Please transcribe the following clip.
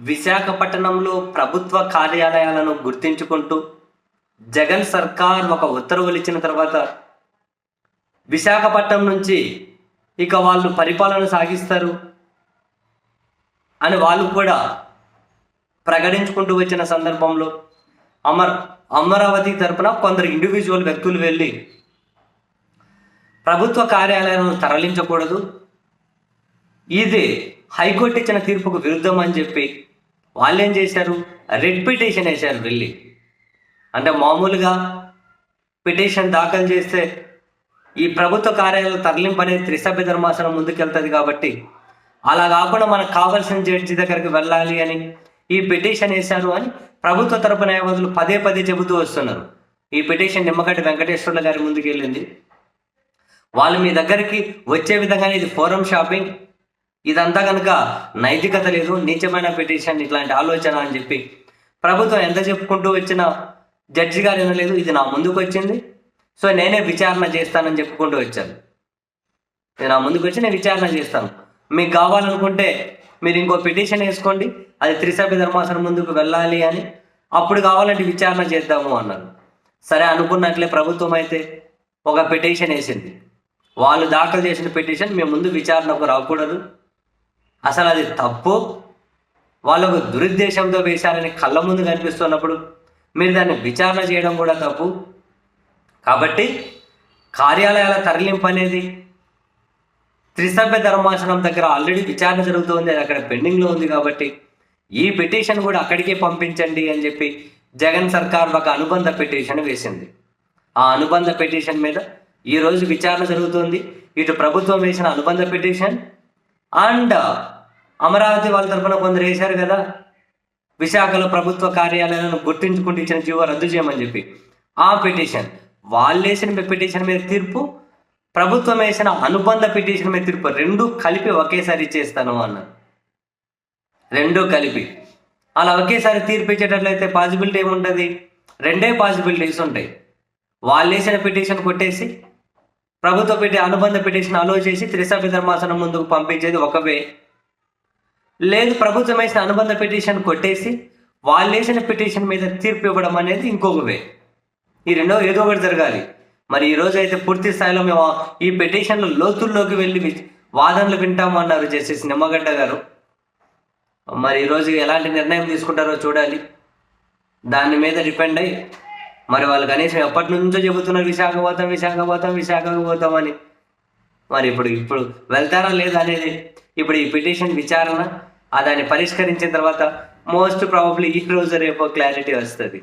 విశాఖపట్నంలో ప్రభుత్వ కార్యాలయాలను గుర్తించుకుంటూ జగన్ సర్కార్ ఒక ఉత్తర్వులు ఇచ్చిన తర్వాత విశాఖపట్నం నుంచి ఇక వాళ్ళు పరిపాలన సాగిస్తారు అని వాళ్ళు కూడా ప్రకటించుకుంటూ వచ్చిన సందర్భంలో అమర్ అమరావతి తరపున కొందరు ఇండివిజువల్ వ్యక్తులు వెళ్ళి ప్రభుత్వ కార్యాలయాలను తరలించకూడదు. ఇది హైకోర్టు ఇచ్చిన తీర్పుకు విరుద్ధం అని చెప్పి వాళ్ళు ఏం చేశారు? రెడ్ పిటిషన్ వేశారు వెళ్ళి అంటే మామూలుగా పిటిషన్ దాఖలు చేస్తే ఈ ప్రభుత్వ కార్యాలయాలు తరలింపు అనేది త్రిసభ్య ధర్మాసనం ముందుకెళ్తుంది కాబట్టి అలా కాకుండా మనకు కావాల్సిన జడ్జి దగ్గరికి వెళ్ళాలి అని ఈ పిటిషన్ వేశారు అని ప్రభుత్వ తరపు న్యాయవాదులు పదే పదే చెబుతూ వస్తున్నారు. ఈ పిటిషన్ నిమ్మగడ్డ వెంకటేశ్వర్ల గారి ముందుకు వెళ్ళింది వాళ్ళు మీ దగ్గరికి వచ్చే విధంగానే ఇది ఫోరం షాపింగ్ ఇదంతా కనుక నైతికత లేదు నీచమైన పిటిషన్ ఇట్లాంటి ఆలోచన అని చెప్పి ప్రభుత్వం ఎంత చెప్పుకుంటూ వచ్చిన జడ్జి గారు వినలేదు ఇది నా ముందుకు వచ్చింది. సో నేనే విచారణ చేస్తానని చెప్పుకుంటూ వచ్చాను. ఇది నా ముందుకు వచ్చి నేను విచారణ చేస్తాను. మీకు కావాలనుకుంటే మీరు ఇంకో పిటిషన్ వేసుకోండి అది త్రిసభ్య ధర్మాసనం ముందుకు వెళ్ళాలి అని. అప్పుడు కావాలంటే విచారణ చేద్దాము అన్నారు. సరే అనుకున్నట్లే ప్రభుత్వం అయితే ఒక పిటిషన్ వేసింది. వాళ్ళు దాఖలు చేసిన పిటిషన్ మేము ముందు విచారణకు రాకూడదు. అసలు అది తప్పు? వాళ్ళకు దురుద్దేశంతో వేశారని కళ్ళ ముందు కనిపిస్తున్నప్పుడు మీరు దాన్ని విచారణ చేయడం కూడా తప్పు. కాబట్టి కార్యాలయాల తరలింపు అనేది త్రిసభ్య ధర్మాసనం దగ్గర ఆల్రెడీ విచారణ జరుగుతుంది అది అక్కడ పెండింగ్లో ఉంది కాబట్టి ఈ పిటిషన్ కూడా అక్కడికే పంపించండి అని చెప్పి జగన్ సర్కార్ ఒక అనుబంధ పిటిషన్ వేసింది. ఆ అనుబంధ పిటిషన్ మీద ఈ రోజు విచారణ జరుగుతుంది. ఇటు ప్రభుత్వం వేసిన అనుబంధ పిటిషన్ అండ్ అమరావతి వాళ్ళ తరఫున కొందరు వేశారు కదా విశాఖలో ప్రభుత్వ కార్యాలయాలను గుర్తించుకుంటూ ఇచ్చిన జీవో రద్దు చేయమని చెప్పి. ఆ పిటిషన్ వాళ్ళు వేసిన పిటిషన్ మీద తీర్పు ప్రభుత్వం వేసిన అనుబంధ పిటిషన్ మీద తీర్పు రెండు కలిపి ఒకేసారి ఇచ్చేస్తాను అన్నారు రెండు కలిపి. అలా ఒకేసారి తీర్పు ఇచ్చేటట్లయితే పాసిబిలిటీ ఏముంటుంది? రెండే పాసిబిలిటీస్ ఉంటాయి. వాళ్ళు వేసిన పిటిషన్ కొట్టేసి ప్రభుత్వ పెట్టి అనుబంధ పిటిషన్ అలో చేసి త్రిసభ్య ధర్మాసనం ముందుకు పంపించేది ఒక వే లేదు ప్రభుత్వం వేసిన అనుబంధ పిటిషన్ కొట్టేసి వాళ్ళు వేసిన పిటిషన్ మీద తీర్పు ఇవ్వడం అనేది ఇంకొక వే. ఈ రెండో ఏదో ఒకటి జరగాలి. మరి ఈ రోజు అయితే పూర్తి స్థాయిలో మేము ఈ పిటిషన్ల లోతుల్లోకి వెళ్ళి వాదనలు వింటాము అన్నారు జస్టిస్ నిమ్మగడ్డ గారు. మరి ఈరోజు ఎలాంటి నిర్ణయం తీసుకుంటారో చూడాలి. దాని మీద డిపెండ్ అయ్యి మరి వాళ్ళు కనీసం ఎప్పటి నుంచో చెబుతున్నారు విశాఖ పోతాం విశాఖ పోతాం విశాఖకు పోతాం అని. మరి ఇప్పుడు ఇప్పుడు వెళ్తారా లేదా అనేది ఇప్పుడు ఈ పిటిషన్ విచారణ దాన్ని పరిష్కరించిన తర్వాత మోస్ట్ ప్రాబబ్లీ ఈ రోజు రేపో క్లారిటీ వస్తుంది.